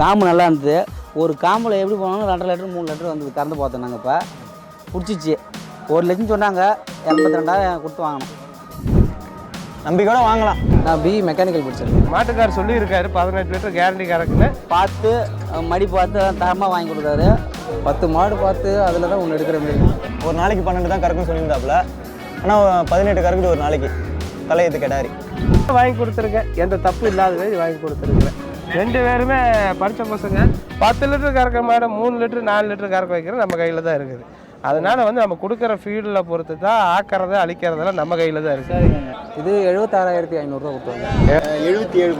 காம்பு நல்லா இருந்தது. ஒரு காம்பில் எப்படி போனாலும் ரெண்டரை லிட்டர் மூணு லிட்டர் வந்தது. கறந்து பார்த்தோம் நாங்கள் இப்போ. பிடிச்சிச்சு. ஒரு லட்சம் சொன்னாங்க. எண்பத்தி ரெண்டாயிரம் கொடுத்து வாங்கினோம். நம்பிக்கையோட வாங்கலாம். நான் பி மெக்கானிக்கல் படிச்சிருக்கேன். மாட்டுக்கார் சொல்லியிருக்காரு பதினெட்டு லிட்டர் கேரண்டி கறக்குன்னு பார்த்து மடி பார்த்து தரமாக வாங்கி கொடுத்தாரு பத்து மாடு பார்த்து அதில் தான் ஒன்று எடுக்கிற மாதிரி ஒரு நாளைக்கு பன்னெண்டு தான் கறக்குன்னு சொல்லியிருந்தாப்புல. ஆனால் பதினெட்டு கறக்குது ஒரு நாளைக்கு. தலையத்து கெடாரி. வாங்கி கொடுத்துருக்கேன். எந்த தப்பு இல்லாத மாதிரி வாங்கி கொடுத்துருக்குறேன். ரெண்டு பேருமே படித்த பசங்க. பத்து லிட்டர் கறக்க மாட மூணு லிட்டர் நாலு லிட்டர் கறக்க வைக்கிறது நம்ம கையில் தான் இருக்குது. அதனால வந்து நம்ம கொடுக்குற ஃபீல்டில் பொறுத்து தான் ஆக்கிறது அழிக்கிறதெல்லாம் நம்ம கையில் தான் இருக்குது. இது எழுபத்தாறாயிரத்தி ஐநூறுரூவா கொடுத்தாங்க எழுபத்தி ஏழு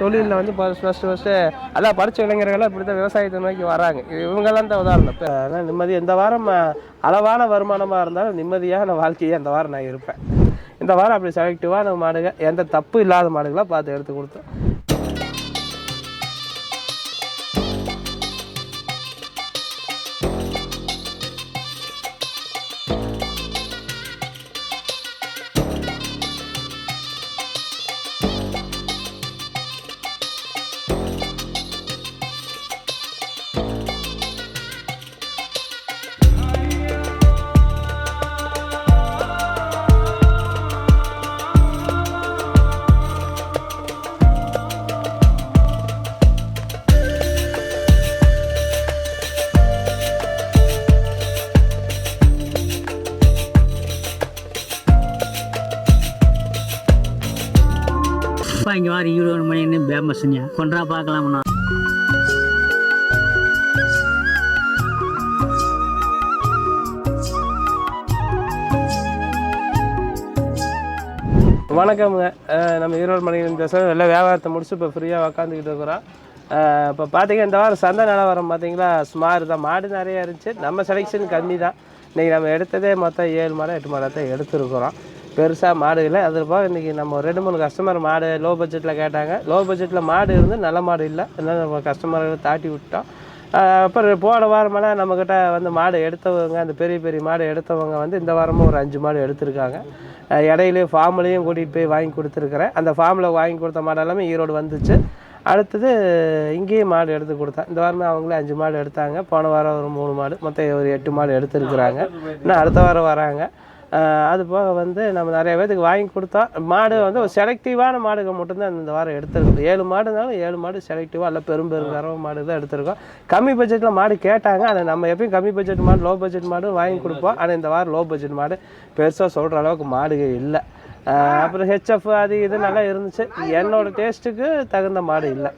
தொழிலில் வந்து ஃபஸ்ட் ஃபஸ்ட்டு ஃபஸ்ட்டு அதான் படித்த இளைஞர்கள்லாம் இப்படி தான் விவசாயத்தை நோக்கி வராங்க. இவங்கெல்லாம் தான் உதாரணம். ஆனால் நிம்மதி இந்த வாரம் அளவான வருமானமாக இருந்தாலும் நிம்மதியான வாழ்க்கையே இந்த வாரம் நான் இருப்பேன். இந்த வாரம் அப்படி செலக்டிவான மாடுங்க எந்த தப்பு இல்லாத மாடுகளாக பார்த்து எடுத்து கொடுத்தோம் அப்பா இங்கே வாரி இருபது மணின்னு பேமஸ்ங்க கொண்டா பார்க்கலாம்ண்ணா. வணக்கம்ங்க நம்ம ஈரோடு மணிகன் பேசுகிறோம் எல்லாம் வியாபாரத்தை முடிச்சு இப்போ ஃப்ரீயாக உக்காந்துக்கிட்டு இருக்கிறோம். இப்போ பார்த்தீங்கன்னா இந்த வாரம் சந்தை நிலவரம் பார்த்தீங்களா சுமார் தான். மாடு நிறையா இருந்துச்சு. நம்ம செலெக்ஷன் கம்மி தான். இன்றைக்கி நம்ம எடுத்ததே மொத்தம் ஏழு மாடம் எட்டு மாடத்தை தான் எடுத்துருக்குறோம். பெருசாக மாடு இல்லை. அதில் போக இன்றைக்கி நம்ம ரெண்டு மூணு கஸ்டமர் மாடு லோ பட்ஜெட்டில் கேட்டாங்க லோ பட்ஜெட்டில் மாடு இருந்து நல்ல மாடு இல்லை. அதனால் நம்ம கஸ்டமர்களை தாட்டி விட்டோம். அப்புறம் போன வாரமெல்லாம் நம்மக்கிட்ட வந்து மாடு எடுத்தவங்க அந்த பெரிய பெரிய மாடு எடுத்தவங்க வந்து இந்த வாரமும் ஒரு அஞ்சு மாடு எடுத்திருக்காங்க. ஆஹ் இடையிலையும் ஃபார்ம்லேயும் கூட்டிகிட்டு போய் வாங்கி கொடுத்துருக்குறேன். அந்த ஃபார்மில் வாங்கி கொடுத்த மாடு எல்லாமே ஈரோடு வந்துச்சு. அடுத்தது இங்கேயும் மாடு எடுத்து கொடுத்தேன். இந்த வாரமே அவங்களே அஞ்சு மாடு எடுத்தாங்க. போன வாரம் ஒரு மூணு மாடு மொத்தம் ஒரு எட்டு மாடு எடுத்துருக்குறாங்க. இன்னும் அடுத்த வாரம் வராங்க. அது போக வந்து நம்ம நிறைய பேத்துக்கு வாங்கி கொடுத்தோம் மாடு வந்து ஒரு செலக்டிவான மாடுகள் மட்டும்தான் இந்த வாரம் எடுத்திருக்கோம் ஏழு மாடுனாலும் ஏழு மாடு செலக்டிவாக இல்லை பெரும் பெரும் கறவை மாடு தான் எடுத்திருக்கோம். கம்மி பட்ஜெட்டில் மாடு கேட்டாங்க. ஆனால் நம்ம எப்பயும் கம்மி பட்ஜெட் மாடு லோ பட்ஜெட் மாடு வாங்கி கொடுப்போம். ஆனால் இந்த வாரம் லோ பட்ஜெட் மாடு பெருசாக சொல்கிற அளவுக்கு மாடுகள் இல்லை. அப்புறம் ஹெச்எஃப் அது இது நல்லா இருந்துச்சு. என்னோட டேஸ்ட்டுக்கு தகுந்த மாடு இல்லை.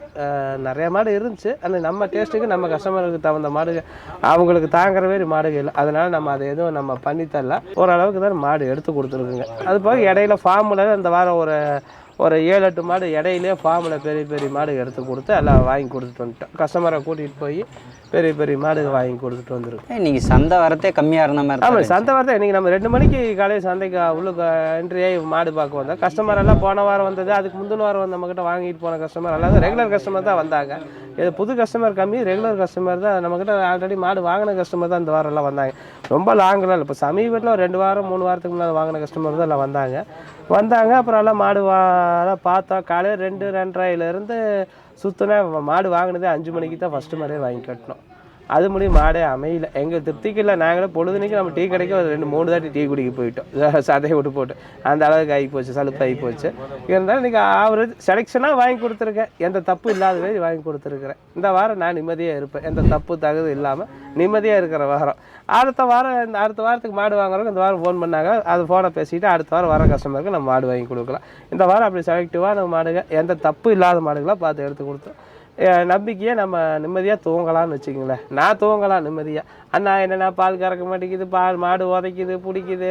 நிறைய மாடு இருந்துச்சு. ஆனால் நம்ம டேஸ்ட்டுக்கு நம்ம கஸ்டமருக்கு தகுந்த மாடு அவங்களுக்கு தாங்குற மாதிரி மாடுகள் இல்லை. அதனால நம்ம அதை எதுவும் நம்ம பண்ணி தரல. ஓரளவுக்கு தான் மாடு எடுத்து கொடுத்துருக்குங்க. அது போக இடையில ஃபார்மில் அந்த வாரம் ஒரு ஒரு ஏழு எட்டு மாடு இடையிலே ஃபார்மில் பெரிய பெரிய மாடு எடுத்து கொடுத்து எல்லாம் வாங்கி கொடுத்துட்டு வந்துட்டோம். கஸ்டமரை கூட்டிகிட்டு போய் பெரிய பெரிய மாடு வாங்கி கொடுத்துட்டு வந்துருக்கோம். இன்னைக்கு சந்தை வரத்தே கம்மியாக இருந்த மாதிரி ஆமாம் சந்தை வரதான் இன்றைக்கி நம்ம ரெண்டு மணிக்கு காலையில் சந்தைக்கு உள்ளுக்கு என்ட்ரி ஆகி மாடு பார்க்க வந்தோம். கஸ்டமர் எல்லாம் போன வாரம் வந்தது அதுக்கு முந்தின வாரம் வந்து நம்மக்கிட்ட வாங்கிட்டு போன கஸ்டமர் எல்லாம் ரெகுலர் கஸ்டமர் தான் வந்தாங்க. இது புது கஸ்டமர் கம்மி ரெகுலர் கஸ்டமர் தான். நம்மக்கிட்ட ஆல்ரெடி மாடு வாங்கின கஸ்டமர் தான் இந்த வாரம் எல்லாம் வந்தாங்க. ரொம்ப லாங்கெலாம் இப்போ சமீபத்தில் ஒரு ரெண்டு வாரம் மூணு வாரத்துக்கு முன்னாடி வாங்கின கஸ்டமர் தான் எல்லாம் வந்தாங்க. வந்தாங்க அப்புறம் எல்லாம் மாடு வா பார்த்தோம். காலையில் ரெண்டு ரெண்டரைலேருந்து சுற்றினா மாடு வாங்கினதே அஞ்சு மணிக்கு தான் ஃபஸ்ட்டு மாதிரியே வாங்கி கட்டினோம். அது முடியும் மாடே அமையல. எங்கள் திருப்திக்கு இல்லை நாங்களே பொழுதுனைக்கு நம்ம டீ கடைக்கு ஒரு ரெண்டு மூணு தாட்டி டீ குடிக்க போயிட்டோம். சதையை விட்டு போட்டு. அந்த அளவுக்கு ஆகி போச்சு சலுப்பு ஆகி போச்சு. இருந்தாலும் இன்றைக்கி ஆவரேஜ் செலெக்ஷனாக வாங்கி கொடுத்துருக்கேன். எந்த தப்பு இல்லாத மாதிரி வாங்கி கொடுத்துருக்குறேன். இந்த வாரம் நான் நிம்மதியாக இருப்பேன். எந்த தப்பு தகுதி இல்லாமல் நிம்மதியாக இருக்கிற வாரம். அடுத்த வாரம் இந்த அடுத்த வாரத்துக்கு மாடு வாங்குறவங்க இந்த வாரம் ஃபோன் பண்ணாங்க. அது ஃபோனை பேசிட்டு அடுத்த வாரம் வர கஸ்டமருக்கு நம்ம மாடு வாங்கி கொடுக்கலாம். இந்த வாரம் அப்படி செலக்டிவான மாடுங்க எந்த தப்பு இல்லாத மாடுகளாக பார்த்து எடுத்து கொடுத்தோம் நம்பிக்கையை நம்ம நிம்மதியாக தூங்கலாம்னு வச்சுக்கங்களேன். நான் தூங்கலாம் நிம்மதியாக அண்ணா என்னென்னா பால் கறக்க மாட்டேங்குது பால் மாடு உதைக்குது பிடிக்குது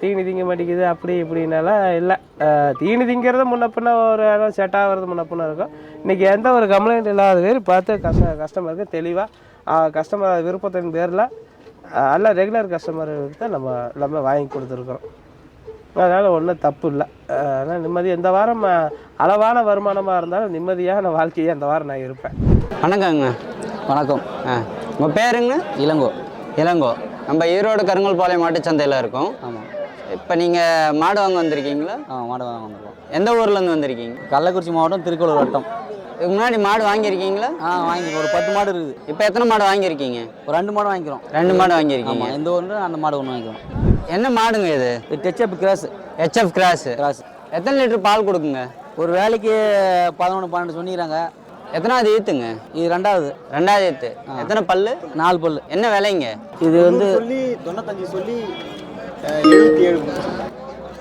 தீனி திங்க மாட்டேங்குது அப்படி இப்படின்னாலாம் இல்லை. தீனி திங்கிறது முன்ன பின்ன ஒரு செட் ஆகிறது முன்ன பின்ன இருக்கும். இன்றைக்கி எந்த ஒரு கம்ப்ளைண்ட் இல்லாத பேர் பார்த்து கஸ்ட கஸ்டமருக்கு தெளிவாக கஸ்டமர் விருப்பத்தின் பேரில் எல்லாம் ரெகுலர் கஸ்டமருக்கு தான் நம்ம எல்லாமே வாங்கி கொடுத்துருக்குறோம். அதனால் ஒன்றும் தப்பு இல்லை. ஆனால் நிம்மதி. இந்த வாரம் அளவான வருமானமாக இருந்தாலும் நிம்மதியான வாழ்க்கையே அந்த வாரம் நான் இருப்பேன். வணக்கங்க. வணக்கம். ஆ உங்கள் பேருங்க? இளங்கோ. இளங்கோ. நம்ம ஈரோடு கருங்கல்பாளையம் மாட்டுச்சந்தையில் இருக்கோம். ஆமாம் இப்போ நீங்கள் மாடு வாங்க வந்திருக்கீங்களா? ஆ மாடு வாங்க வந்திருக்கோம். எந்த ஊர்லேருந்து வந்திருக்கீங்க? கள்ளக்குறிச்சி மாவட்டம் திருக்கோளூர் வட்டம். இதுக்கு முன்னாடி மாடு வாங்கியிருக்கீங்களா? ஆ வாங்கி ஒரு பத்து மாடு இருக்குது. இப்போ எத்தனை மாடு வாங்கியிருக்கீங்க? ஒரு ரெண்டு மாடு வாங்கிக்கிறோம். ரெண்டு மாடு வாங்கியிருக்கீங்க. இந்த ஒன்று அந்த மாடு ஒன்று வாங்கிக்கிறோம். என்ன மாடுங்க இது? டச்சப் கிராஸ் ஹெச்எஃப் கிராஸ் கிராஸ் எத்தனை லிட்டர் பால் கொடுக்குங்க? ஒரு வேலைக்கு பதினொன்று பன்னெண்டு சொன்னிக்கிறாங்க எத்தனாவது ஈத்துங்க? இது ரெண்டாவது. ரெண்டாவது ஈத்து. எத்தனை பல்லு? நாலு பல்லு. என்ன விலைங்க? இது வந்து சொல்லி தொண்ணூத்தஞ்சு சொல்லி எழுபத்தி ஏழு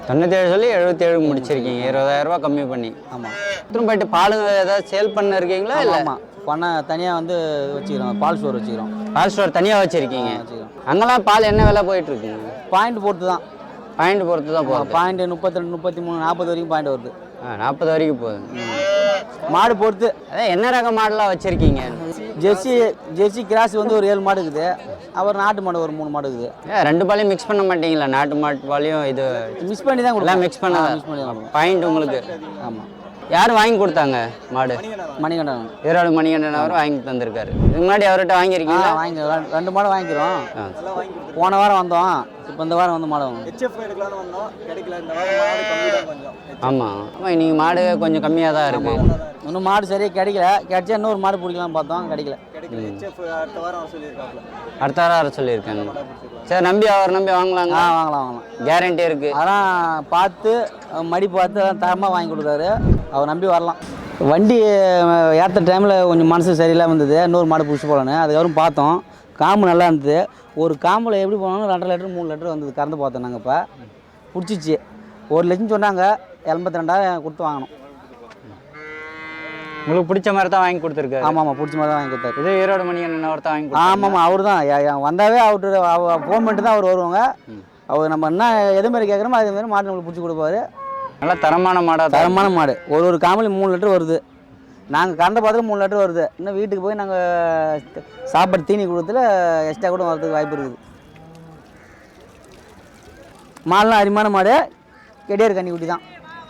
தொண்ணூத்தேழு சொல்லி எழுபத்தேழு முடிச்சிருக்கீங்க. இருபதாயிரம் ரூபாய் கம்மி பண்ணி. ஆமாம் அப்புறம் போயிட்டு பால் ஏதாவது சேல் பண்ண இருக்கீங்களா இல்லை ஆமாம் பண்ண தனியாக வந்து வச்சுக்கிறோம். பால் ஸ்டோர் வச்சுக்கிறோம். பால் ஸ்டோர் தனியாக வச்சிருக்கீங்க? வச்சுக்கிறோம். அங்கெல்லாம் பால் என்ன விலை போயிட்டு இருக்குங்க பாயிண்ட் பொறுத்து தான். பாயிண்ட் பொறுத்து தான் போகுது. பாயிண்ட் முப்பத்தி ரெண்டு முப்பத்தி மூணு நாற்பது வரைக்கும் பாயிண்ட் வருது. நாற்பது வரைக்கும் போகுது. மாடு பொறுத்து. அதான் என்ன ரக மாடுலாம் வச்சிருக்கீங்க? ஜெர்சி ஜெர்சி கிராஸ் வந்து ஒரு ஏழு மாடு இருக்குது அப்புறம் நாட்டு மாடு ஒரு மூணு மாடு இருக்குது ஏன் ரெண்டு பாலையும் மிக்ஸ் பண்ண மாட்டீங்களா? நாட்டு மாட்டு பாலையும் இது மிஸ் பண்ணி தான் எல்லாம் மிக்ஸ் பண்ண மிக்ஸ் பண்ணி தான் பாயிண்ட் உங்களுக்கு. ஆமாம் யார் வாங்கி கொடுத்தாங்க மாடு? மணிகண்டன் ஈரோடு மணிகண்டன். அவர் வாங்கி தந்திருக்காரு. இதுக்கு முன்னாடி அவர்கிட்ட ஆ வாங்கியிருக்கீங்களா வாங்கி ரெண்டு- மாடு வாங்கிக்கிறோம். போன வாரம் வந்தோம். இப்போ இந்த வாரம் வந்து மாடு ஆமாம் ஆமாம் இன்னைக்கு மாடு கொஞ்சம். கம்மியாக தான் இருக்கு. இன்னும் மாடு சரியாக கிடைக்கல. கிடைச்சா இன்னொரு மாடு பிடிக்கலாம் பார்த்தோம். கிடைக்கல. அடுத்த வாரம் வர சொல்லியிருக்காங்க. சரி நம்பி அவர் நம்பி வாங்கலாங்க ஆ வாங்கலாம் வாங்கலாம். கேரண்டி இருக்கு. அதெல்லாம் பார்த்து மடி பார்த்து தரமாக வாங்கி கொடுத்தாரு. அவர் நம்பி வரலாம். வண்டி ஏற்ற டைமில் கொஞ்சம் மனசு சரியில்லாமல் இருந்தது. இன்னொரு மாடு பிடிச்சி போகலான்னு அதுக்கப்புறம் பார்த்தோம். காம்பு நல்லா இருந்தது. ஒரு காம்பில் எப்படி போனாலும் ரெண்டரை லிட்டர் மூணு லிட்டர் வந்தது. கறந்து பார்த்தோம் நாங்கள் இப்போ. பிடிச்சிச்சு. ஒரு லட்சம் சொன்னாங்க. எண்பத்தி ரெண்டாயிரம் கொடுத்து வாங்கினோம் உங்களுக்கு பிடிச்ச மாதிரி தான் வாங்கி கொடுத்துருக்காரு. ஆமாம் ஆமாம் பிடிச்ச மாதிரி தான் வாங்கி கொடுத்தாரு. இது ஈரோடு மணிகண்டன் ஒருத்தர் வாங்கி கொடுத்தாரு. ஆமாம் ஆமாம் அவர் தான். வந்தாவே அவர்கிட்ட ஃபோன் பண்ணிட்டு தான் அவர் வருவாங்க. அவர் நம்ம என்ன எது மாதிரி கேட்குறோமோ அதே மாதிரி மாடு நம்மளுக்கு பிடிச்சி கொடுப்பாரு. நல்லா தரமான மாடா தரமான மாடு. ஒரு ஒரு காமலி மூணு லிட்டர் வருது. நாங்கள் கறந்த பார்த்துல மூணு லிட்டர் வருது. இன்னும் வீட்டுக்கு போய் நாங்கள் சாப்பாடு தீனி கொடுத்துல எக்ஸ்ட்ரா கூட வரதுக்கு வாய்ப்பு இருக்குது. மாடுலாம் அருமையான மாடு. கெடியார் கண்ணி குட்டி தான்.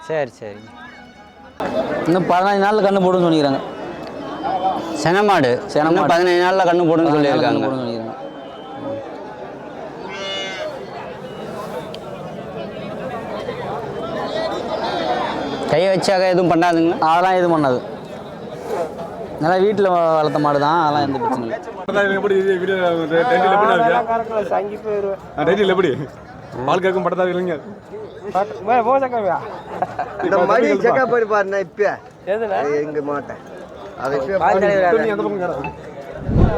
சரி சரி. இன்னும் பதினஞ்சு நாளில் கண்ணு போடுன்னு சொல்லிக்கிறாங்க. சென மாடு. சென இன்னும் மாடு. பதினஞ்சு நாள்ல கண்ணு போடுன்னு சொல்லியிருக்காங்க. போடுன்னு சொல்லிக்கிறாங்க. கை வச்சாக எதுவும் பண்ணாதுங்களா? அதெல்லாம் எதுவும் பண்ணாது. நல்லா வீட்டில் வளர்த்த மாடு தான் அதெல்லாம் எந்த பிரச்சனையும் எப்படி பால் கேட்கும் பட்டதா இல்லைங்க. இந்த மாதிரி செக்அப் போய் பாருண்ணா இப்போ எதுனா எங்க மாட்டேன்.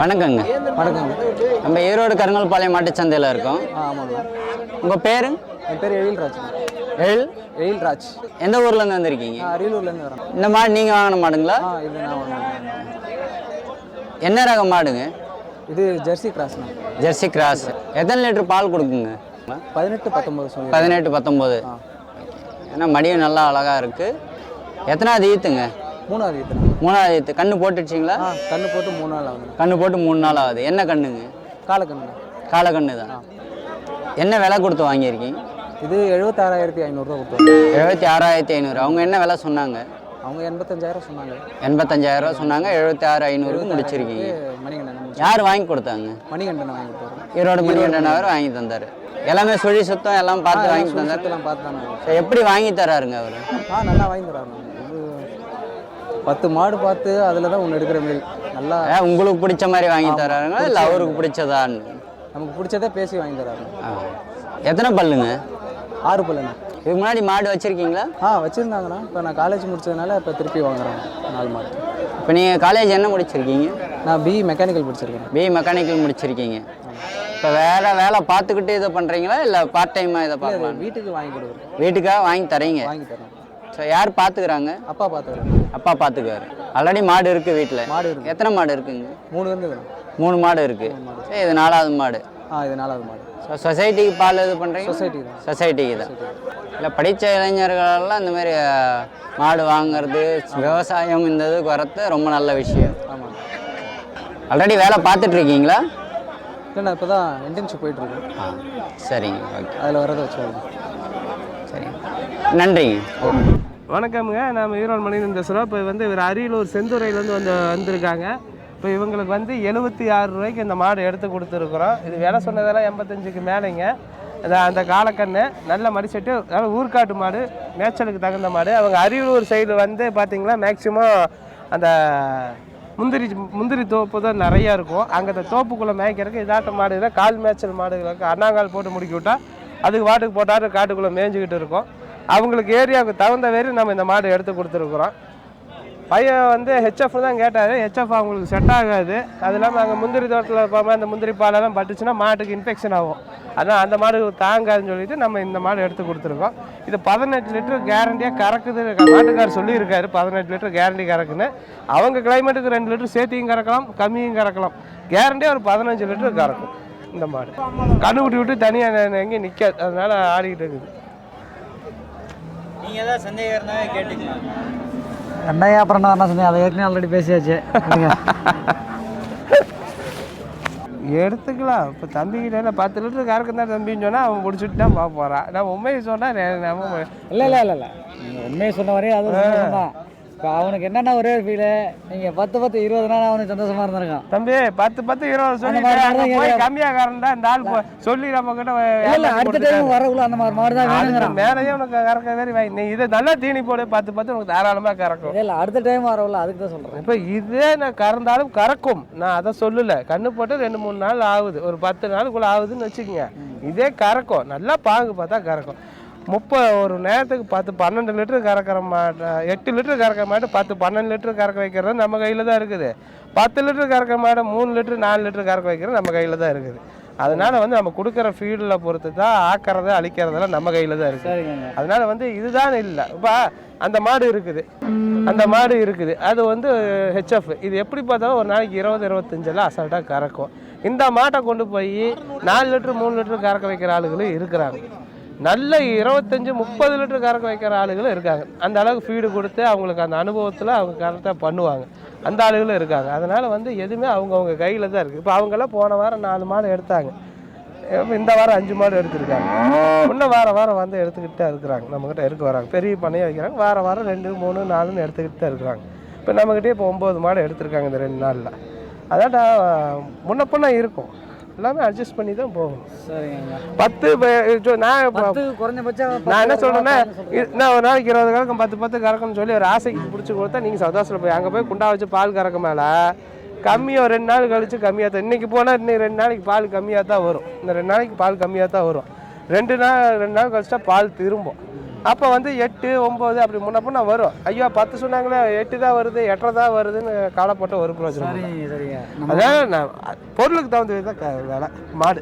வணக்கங்க. வணக்கம். நம்ம ஈரோடு கருங்கல்பாளையம் மாட்டு சந்தையில் இருக்கோம். ஆ ஆமாங்க உங்க பேரு? என் பேர் எழில்ராஜ். எழில்? எழில்ராஜ். எந்த ஊர்ல இருந்து வந்திருக்கீங்க அரியலூர்லேருந்து வரேன் இந்த மாடு நீங்க வாங்கின மாடுங்களா? இது நான் வாங்கினேன். என்ன ரக மாடுங்க? இது ஜெர்சி கிராஸ்ண்ணா ஜெர்சி கிராஸ். எத்தனை லிட்டர் பால் கொடுக்குங்க? பதினெட்டு பத்தொம்பது சொல்லி பதினெட்டு பத்தொம்போது ஏன்னா மடியும் நல்லா அழகா இருக்கு. எத்தனாவது ஈத்துங்க? மூணாவது ஈத்துண்ணா மூணாவது ஈத்து. கண்ணு போட்டுடுச்சிங்களா? கண்ணு போட்டு மூணு நாள் ஆகுது கண்ணு போட்டு மூணு நாள் ஆகுது. என்ன கண்ணுங்க? காலக்கண்ணு காலை கண்ணு தான் என்ன விலை கொடுத்து வாங்கியிருக்கீங்க? இது எழுபத்தாறாயிரத்தி ஐநூறுரூவா கொடுத்தாங்க எழுபத்தி ஆறாயிரத்தி ஐநூறு. அவங்க என்ன விலை சொன்னாங்க? அவங்க எண்பத்தஞ்சாயிரம் சொன்னாங்க. எண்பத்தஞ்சாயிரம் ரூபா சொன்னாங்க எழுபத்தி ஆறு ஐநூறுக்கு முடிச்சிருக்கீங்க. மணிகண்டன். யார் வாங்கி கொடுத்தாங்க? மணிகண்டன் வாங்கி கொடுத்தாரு ஈரோடு மணிகண்டன் அவர் வாங்கி தந்தார். எல்லாமே சுழி சுத்தம் எல்லாம் பார்த்து வாங்கி தந்தார். சுத்தலாம் பார்த்து தானே சரி, எப்படி வாங்கி தராருங்க அவர்? ஆ நல்லா வாங்கி தராங்க பத்து மாடு பார்த்து அதில் தான் ஒன்று எடுக்கிற மாரி நல்லா உங்களுக்கு பிடிச்ச மாதிரி வாங்கி தராருங்களா? இல்லை அவருக்கு பிடிச்சதான்னு? நமக்கு பிடிச்சதே பேசி வாங்கி தராங்க ஆ. எத்தனை பல்லுங்க? ஆறு பல்லுண்ணா. இதுக்கு முன்னாடி மாடு வச்சிருக்கீங்களா? ஆ வச்சுருந்தாங்கண்ணா. இப்போ நான் காலேஜ் முடிச்சதுனால இப்போ திருப்பி வாங்குறேன் நாலு மாடு. இப்போ நீங்கள் காலேஜ் என்ன முடிச்சிருக்கீங்க? நான் பி மெக்கானிக்கல் படிச்சிருக்கேன் பிஇ மெக்கானிக்கல் முடிச்சிருக்கீங்க. இப்போ வேற வேலை பார்த்துக்கிட்டு இதை பண்ணுறீங்களா இல்லை பார்ட் டைமாக இதை பார்க்கலாம் வீட்டுக்கு வாங்கி கொடுக்குறேன் வீட்டுக்காக வாங்கி தரீங்க? வாங்கி தரேன் ஸோ யார் பார்த்துக்கிறாங்க? அப்பா பார்த்துக்கிறேன் அப்பா பார்த்துக்குவாரு. ஆல்ரெடி மாடு இருக்குது வீட்டில் மாடு இருக்கு. எத்தனை மாடு இருக்குங்க? மூணு இருந்ததுண்ணா மூணு மாடு இருக்குது சரி இது நாலாவது மாடு. ஆ இது நாலாவது மாடு. ஸோ சொசைட்டிக்கு பால் இது பண்ணுறீங்க சொசைட்டி தான். சொசைட்டிக்கு தான். இல்லை படித்த இளைஞர்களெல்லாம் இந்த மாதிரி மாடு வாங்குறது விவசாயம் இந்த இது வரது ரொம்ப நல்ல விஷயம். ஆமாம் ஆல்ரெடி வேலை பார்த்துட்டு இருக்கீங்களா இல்லை நான் இப்போ தான் இன்டர்ன்ஷிப் போயிட்டுருக்கேன் ஆ சரிங்க ஓகே. அதில் வரதை வச்சு. சரிங்க. நன்றிங்க. வணக்கமுங்க நம்ம ஈரோடு மணியிலிருந்து பேசுகிறோம் இப்போ வந்து இவர் அரியலூர் செந்துறையிலேருந்து வந்து வந்திருக்காங்க. இப்போ இவங்களுக்கு வந்து எழுபத்தி ஆறு ரூபாய்க்கு இந்த மாடு எடுத்து கொடுத்துருக்குறோம். இது விலை சொன்னதெல்லாம் எண்பத்தஞ்சுக்கு மேலேங்க. அந்த அந்த காலக்கண்ணு நல்ல மடிச்சட்டு அதாவது ஊர்க்காட்டு மாடு மேய்ச்சலுக்கு தகுந்த மாடு. அவங்க அரியலூர் சைடு வந்து பார்த்திங்கன்னா மேக்சிமம் அந்த முந்திரி முந்திரி தோப்பு தான் நிறையா இருக்கும். அங்கே அந்த தோப்புக்குள்ளே மேய்க்கிறதுக்கு இதாட்ட மாடுகளை கால் மேய்ச்சல் மாடுகளுக்கு அண்ணாங்கால் போட்டு முடிக்கி விட்டா அதுக்கு வாட்டுக்கு போட்டாரு காட்டுக்குள்ளே மேய்ஞ்சிக்கிட்டு இருக்கும். அவங்களுக்கு ஏரியாவுக்கு தகுந்த வேறு நம்ம இந்த மாடு எடுத்து கொடுத்துருக்குறோம். பையன் வந்து ஹெச்எஃப் தான் கேட்டார். ஹெச்எஃப் அவங்களுக்கு செட் ஆகாது. அது இல்லாமல் அங்கே முந்திரி தோட்டத்தில் போகும்போது அந்த முந்திரி பாலெல்லாம் பட்டுச்சுன்னா மாட்டுக்கு இன்ஃபெக்ஷன் ஆகும். அதான் அந்த மாடு தாங்காதுன்னு சொல்லிட்டு நம்ம இந்த மாடு எடுத்து கொடுத்துருக்கோம். இது பதினெட்டு லிட்டர் கேரண்டியாக கறக்குது. மாட்டுக்கார் சொல்லியிருக்காரு பதினெட்டு லிட்டர் கேரண்டி கறக்குன்னு. அவங்க கிளைமேட்டுக்கு ரெண்டு லிட்டர் சேர்த்தியும் கறக்கலாம் கம்மியும் கறக்கலாம். கேரண்டியாக ஒரு பதினஞ்சு லிட்டர் கறக்கும் இந்த மாடு. கண்ணு விட்டு விட்டு தனியாக எங்கேயும் நிற்காது அதனால் ஆடிக்கிட்டு இருக்குது. நீங்கள் ஏதாவது சந்தேகம் இருந்தால் கேட்டுக்கலாம் அண்ணையா அப்புறம் என்ன என்ன சொன்னீங்க அதை ஏற்கனவே ஆல்ரெடி பேசியாச்சு எடுத்துக்கலாம் இப்போ தம்பிக்கிட்ட பத்து லிட்டர் கறக்கு தான் தம்பின்னு சொன்னால் அவன் முடிச்சுட்டு தான் பார்க்க போகிறான் நான் உண்மையை சொன்னால் நம்ம இல்லை இல்லை இல்லை இல்லை உண்மையை சொன்ன வரையும் அது இப்போ அவனுக்கு என்னென்ன ஒரே ஃபீலு நீங்கள் பத்து பத்து இருபது நாள் அவனுக்கு சந்தோஷமா இருந்திருக்கான் தம்பி பத்து பத்து இருபது சொல்லி மாதிரி தான் போய் ஏரியா. கம்மியா காரண்டா இந்த ஆள் சொல்லி நம்ம கிட்ட அடுத்த டைம் வரக்குள்ள அந்த மாதிரி மாடு தான் வேணுங்கிறான். மேலேயே உனக்கு கறக்க வேறு வாங்கி நீ இதை நல்லா தீனி போடு. பத்து பத்து உனக்கு தாராளமா கறக்கும். இல்லை அடுத்த டைம் வரக்குள்ள அதுக்கு தான் சொல்கிறேன் இப்போ இதே நான் கறந்தாலும் கறக்கும். நான் அதை சொல்லல. கண்ணு போட்டு ரெண்டு மூணு நாள் ஆகுது. ஒரு பத்து நாளுக்குள்ள ஆகுதுன்னு வச்சுக்கோங்க. இதே கறக்கும். நல்லா பாங்கு பார்த்தா கறக்கும். முப்பது ஒரு நேரத்துக்கு பத்து பன்னெண்டு லிட்டர் கறக்கிற மாட்டை எட்டு லிட்டர் கறக்கிற மாட்டு பத்து பன்னெண்டு லிட்டர் கறக்க வைக்கிறது நம்ம கையில் தான் இருக்குது. பத்து லிட்டர் கறக்கிற மாட்டை மூணு லிட்டர் நாலு லிட்டர் கறக்க வைக்கிறது நம்ம கையில் தான் இருக்குது. அதனால வந்து நம்ம கொடுக்குற ஃபீல்டில் பொறுத்து தான் ஆக்கிறத அழிக்கிறதெல்லாம் நம்ம கையில் தான் இருக்குது. அதனால வந்து இதுதான் இல்லை. இப்போ அந்த மாடு இருக்குது. அந்த மாடு இருக்குது. அது வந்து ஹெச்எஃப் இது எப்படி பார்த்தாலும் ஒரு நாளைக்கு இருபது இருபத்தஞ்செல்லாம் அசால்ட்டாக கறக்கும். இந்த மாட்டை கொண்டு போய் நாலு லிட்டர் மூணு லிட்டர் கறக்க வைக்கிற ஆளுகளும் இருக்கிறாங்க. நல்ல இருபத்தஞ்சி முப்பது லிட்டர் கறக்க வைக்கிற ஆளுகளும் இருக்காங்க. அந்த அளவுக்கு ஃபீடு கொடுத்து அவங்களுக்கு அந்த அனுபவத்தில் அவங்க கரெக்டாக பண்ணுவாங்க. அந்த ஆளுகளும் இருக்காங்க. அதனால் வந்து எதுவுமே அவங்கவுங்க கையில் தான் இருக்குது இப்போ அவங்கெல்லாம் போன வாரம் நாலு மாடு எடுத்தாங்க. இந்த வாரம் அஞ்சு மாடு எடுத்திருக்காங்க. இன்னும் வாரம் வாரம் வந்து எடுத்துக்கிட்டு தான் இருக்கிறாங்க. நம்மக்கிட்ட இருக்க வராங்க. பெரிய பண்ணையாக வைக்கிறாங்க. வாரம் வாரம் ரெண்டு மூணு நாலுன்னு எடுத்துக்கிட்டு தான் இருக்கிறாங்க. இப்போ நம்மக்கிட்டே இப்போ ஒம்பது மாடு எடுத்திருக்காங்க இந்த ரெண்டு நாளில். அதான்டா முன்ன பின்ன இருக்கும். எல்லாமே அட்ஜஸ்ட் பண்ணி தான் போகணும் சரிங்க பத்து நான் குறைஞ்சபட்சம் நான் என்ன சொல்றேன்னா இது- நான் ஒரு நாளைக்கு இருபது கறக்கும் பத்து பத்து கறக்கும்னு சொல்லி ஒரு ஆசைக்கு பிடிச்சி கொடுத்தா நீங்கள் சந்தோஷத்தில் போய் அங்கே போய் குண்டா வச்சு பால் கறக்க மேலே கம்மியாக ரெண்டு நாள் கழிச்சு கம்மியாக தான் இன்றைக்கி போனால் இன்னைக்கு ரெண்டு நாளைக்கு பால் கம்மியாக தான் வரும். இந்த ரெண்டு நாளைக்கு பால் கம்மியாக தான் வரும். ரெண்டு நாள் ரெண்டு நாள் கழிச்சா பால் திரும்பும். அப்போ வந்து எட்டு ஒம்பது அப்படி முன்ன பின்ன வரும் ஐயோ பத்து சொன்னாங்களே எட்டு தான் வருது எட்டரை தான் வருதுன்னு காலப்பட்ட ஒரு நம்ம அதான் நான் பொருளுக்கு தகுந்த தான் வேலை. மாடு.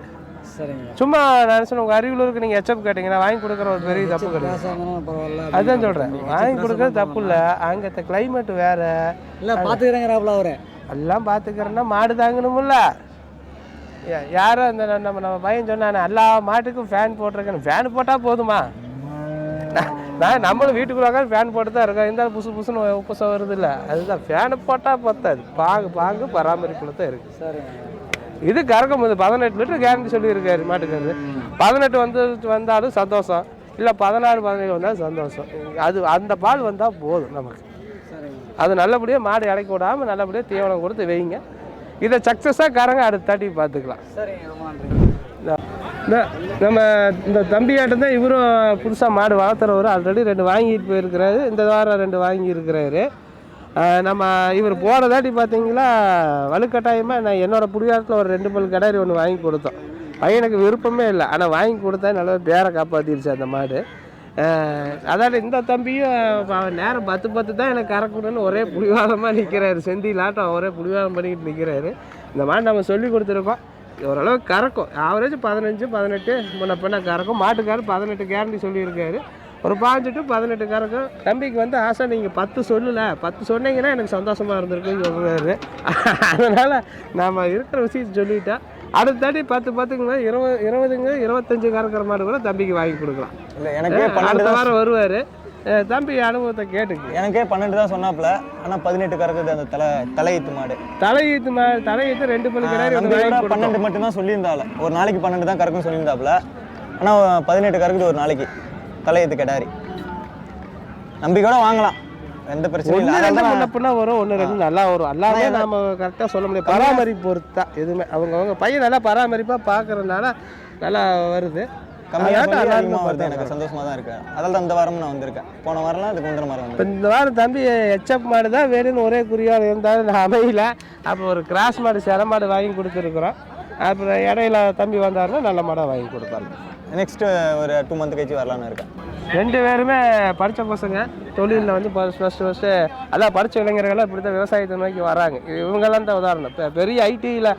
சரிங்க. சும்மா நான் சொன்ன உங்கள் அரியலூருக்கு நீங்கள் எச்சப் கேட்டிங்கன்னா வாங்கி கொடுக்குற ஒரு பெரிய தப்பு கிடையாது. அதுதான் சொல்கிறேன் வாங்கி கொடுக்குறது தப்பு இல்லை. அங்கே கிளைமேட் வேறு. இல்லை பார்த்துக்கிறேங்கிறாப்புல அவரு. எல்லாம் பார்த்துக்கிறேன்னா மாடு தாங்கணுமில்ல யா- யாரும் அந்த நம்ம- நம்ம நம்ம பையன் சொன்னானே எல்லா மாட்டுக்கும் ஃபேன் போட்டிருக்கேன் ஃபேன் போட்டால் போதுமா? நான் நம்மளும் வீட்டுக்குள்ள உட்காந்து ஃபேன் போட்டு தான் இருக்கோம் இருந்தாலும் புசு புசுன்னு உப்புசம் வருது இல்லை அதுதான் ஃபேனை போட்டால் பத்தாது. பாகு பாகு பராமரிப்பில் தான் இருக்குது சரிங்க. இது கறக்கும் போது பதினெட்டு லிட்டர் கேரண்டி சொல்லியிருக்காரு மாட்டுக்கு பதினெட்டு வந்து வந்தாலும் சந்தோஷம். இல்லை பதினாறு பதினேழு வந்தாலும் சந்தோஷம். அது அந்த பால் வந்தால் போதும் நமக்கு. அது நல்லபடியாக மாடு இறக்கி விடாமல் நல்லபடியாக தீவனம் கொடுத்து வைங்க. இதை சக்ஸஸாக கறங்க அடுத்த தாட்டி பார்த்துக்கலாம். இந்த நம்ம இந்த தம்பியாட்டம் தான் இவரும் புதுசாக மாடு வளர்த்துறவர். ஆல்ரெடி ரெண்டு வாங்கிட்டு போயிருக்கிறாரு. இந்த வாரம் ரெண்டு வாங்கியிருக்கிறாரு. நம்ம இவர் போன தாட்டி பார்த்தீங்களா வலுக்கட்டாயமாக நான் என்னோட புடிகாரத்தில் ஒரு ரெண்டு பல் கடாரி ஒன்று வாங்கி கொடுத்தோம். பையனுக்கு விருப்பமே இல்லை. ஆனால் வாங்கி கொடுத்தா நல்லா பேரை காப்பாற்றிருச்சு அந்த மாடு. அதாவது இந்த தம்பியும் நேரம் பத்து பத்து தான் எனக்கு கறக்கணும்னு ஒரே புடிவாதமாக நிற்கிறாரு செந்திலாட்டம் ஒரே புடிவாதம் பண்ணிக்கிட்டு நிற்கிறாரு இந்த மாதிரி நம்ம சொல்லி கொடுத்துருக்கோம். ஓரளவு கறக்கும். ஆவரேஜ் பதினஞ்சு பதினெட்டு முன்ன பின்ன கறக்கும். மாட்டுக்காரர் பதினெட்டு கேரண்டி சொல்லியிருக்காரு. ஒரு பாஞ்சு டு பதினெட்டு கறக்கும். தம்பிக்கு வந்து ஆசை நீங்கள் பத்து சொல்லலை. பத்து சொன்னீங்கன்னா எனக்கு சந்தோஷமாக இருந்திருக்குன்னு சொல்கிறாரு அதனால் நாம் இருக்கிற விஷயத்தை சொல்லிட்டா அடுத்த தாட்டி பத்து பத்துக்குங்க இருபது இருபதுங்க இருபத்தஞ்சு கறக்கிற மாடு கூட தம்பிக்கு வாங்கி கொடுக்கலாம். இல்லை எனக்கே அடுத்த வாரம் வருவார். தம்பி அனுபவத்தை கேட்டுக்கு. எனக்கே பன்னெண்டு தான் சொன்னாப்புல. ஆனால் பதினெட்டு கறக்குது அந்த தலை தலையீத்து மாடு. தலையீத்து மா தலையீத்து ரெண்டு பல் கிடையாது பன்னெண்டு மட்டும் தான் சொல்லியிருந்தால. ஒரு நாளைக்கு பன்னெண்டு தான் கறக்குன்னு சொல்லியிருந்தாப்புல. ஆனால் பதினெட்டு கறக்குது ஒரு நாளைக்கு. தலையீத்து கிடாரி. நம்பிக்கையோட வாங்கலாம். எந்த பிரச்சனையும் இல்லை. வரும். ஒன்று ரெண்டு நல்லா வரும். எல்லாமே நாம கரெக்டாக சொல்ல முடியாது. பராமரிப்பு பொறுத்து தான் எதுவுமே. அவங்க அவங்க பையன் நல்லா பராமரிப்பாக பார்க்கறதுனால நல்லா வருது. எல்லாருமே அதிகமாக வருது. எனக்கு சந்தோஷமாக தான் இருக்கு. அதால் தான் இந்த வாரம் நான் வந்திருக்கேன். போன வாரம்லாம் அதுக்கு முந்தின வாரம் வந்து இந்த வாரம் தம்பி எச்எப் மாடு தான் வேணும்னு ஒரே குறியோடு இருந்தாலும் அமையல. அப்போ ஒரு கிராஸ் மாடு சென மாடு வாங்கி கொடுத்துருக்குறோம். அப்புறம் இடையில தம்பி வந்தாருன்னா நல்ல மாடாக வாங்கி கொடுப்பாரு. நெக்ஸ்ட் ஒரு டூ மந்த் கழிச்சு வரலான்னு இருக்கேன். ரெண்டு பேருமே படித்த பசங்க. தொழிலில் வந்து ஃபஸ்ட் ஃபஸ்ட்டு அதான் படித்த இளைஞர்கள்லாம் இப்படி தான் விவசாயத்தை நோக்கி வராங்க. இவங்கெல்லாம் தான் உதாரணம். இப்போ பெரிய ஐடியில்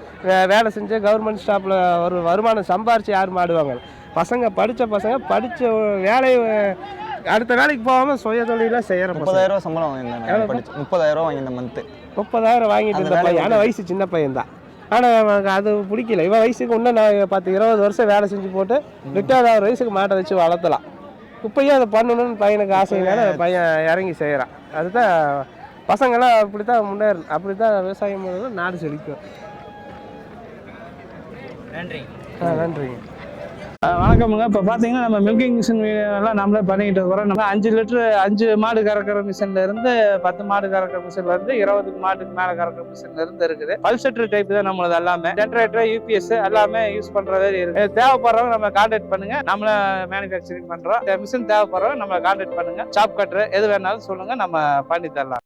வேலை செஞ்சு கவர்மெண்ட் ஸ்டாப்பில் ஒரு வருமானம் சம்பாரித்து யார் மாடுவாங்க? பசங்க படித்த பசங்க படித்த வேலை அடுத்த வேலைக்கு போகாமல் சுய தொழிலாக செய்கிற முப்பதாயிரம் ரூபா சம்பளம் வாங்கியிருந்தேன் படிச்சு முப்பதாயிரம் ரூபா வாங்கியிருந்தேன் மந்த்து முப்பதாயிரம் வாங்கிட்டு இருந்த பையன். ஆனால் வயசு சின்ன பையன் தான். ஆனால் அது பிடிக்கல. இவன் வயசுக்கு இன்னும் நான் பத்து இருபது வருஷம் வேலை செஞ்சு போட்டு ரிட்டையர்ட் ஆகிற வயசுக்கு மாட்டை வச்சு வளர்த்தலாம். இப்பயும் அதை பண்ணணும்னு பையனுக்கு ஆசைனால பையன் இறங்கி செய்கிறான் அதுதான் பசங்களாம் அப்படி தான் முன்னேறணும் அப்படி தான் விவசாயம் பண்ணுறது நாடு செழிக்கும். நன்றி ஆ நன்றிங்க. வணக்கமுங்க. இப்போ பார்த்தீங்கன்னா நம்ம மில்கிங் மிஷின் எல்லாம் நம்மளே பண்ணிக்கிட்டு இருக்கிறோம். நம்ம அஞ்சு லிட்டரு அஞ்சு மாடு கறக்கிற மிஷின்ல இருந்து பத்து மாடு கறக்கிற மிஷின்ல இருந்து இருபது மாட்டுக்கு மேலே கறக்கிற மிஷின்ல இருந்து இருக்குது. பல்செட்ரு டைப் தான் நம்மளது எல்லாமே. ஜென்ரேட்டர் யூபிஎஸ் எல்லாமே யூஸ் பண்ற மாதிரி இருக்கு. தேவைப்படுறவங்க நம்ம கான்டாக்ட் பண்ணுங்க. நம்மளே மேனுஃபேக்சரிங் பண்றோம். மிஷின் தேவைப்படுறவங்க நம்ம கான்டாக்ட் பண்ணுங்க. சாப் கட்டுற எது வேணாலும் சொல்லுங்க. நம்ம பண்ணி தரலாம்.